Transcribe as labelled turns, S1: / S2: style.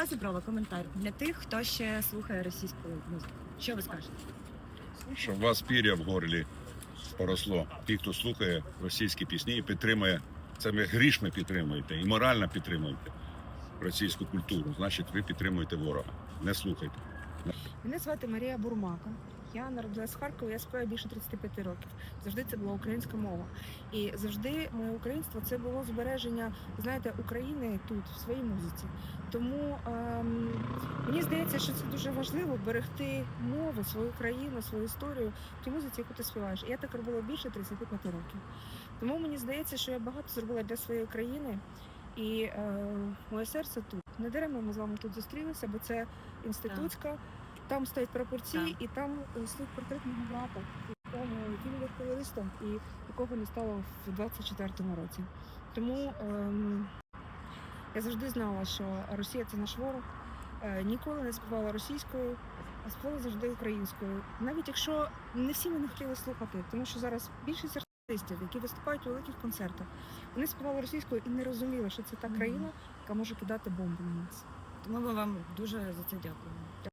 S1: Микола Зіброва, коментар для тих, хто ще слухає російську музику. Що ви скажете?
S2: Щоб у вас пір'я в горлі поросло. Ті, хто слухає російські пісні і підтримує, це ви грішми підтримуєте і морально підтримуєте російську культуру. Значить, ви підтримуєте ворога. Не слухайте.
S3: Мене звати Марія Бурмака. Я народилась в Харкові, я співаю більше 35 років. Завжди це була українська мова. І завжди моє українство це було збереження, знаєте, України тут, в своїй музиці. Тому ем, мені здається, що це дуже важливо берегти мову, свою країну, свою історію в тій музиці, яку ти співаєш. І я так робила більше 35 років. Тому мені здається, що я багато зробила для своєї країни. І е, моє серце тут. Не даремно ми з вами тут зустрілися, бо це інститутська. Там стоять прапорці,
S1: Так.
S3: і там е, стоїть портрет мого брата, який був терористом і якого не стало в 24-му році. Тому ем, я завжди знала, що Росія це наш ворог. Е, ніколи не співала російською, а співала завжди українською. Навіть якщо не всі мене хотіли слухати, тому що зараз більшість артистів, які виступають у великих концертах, вони співали російською і не розуміли, що це та країна, яка може кидати бомби на нас.
S1: Тому ми вам дуже за це дякуємо.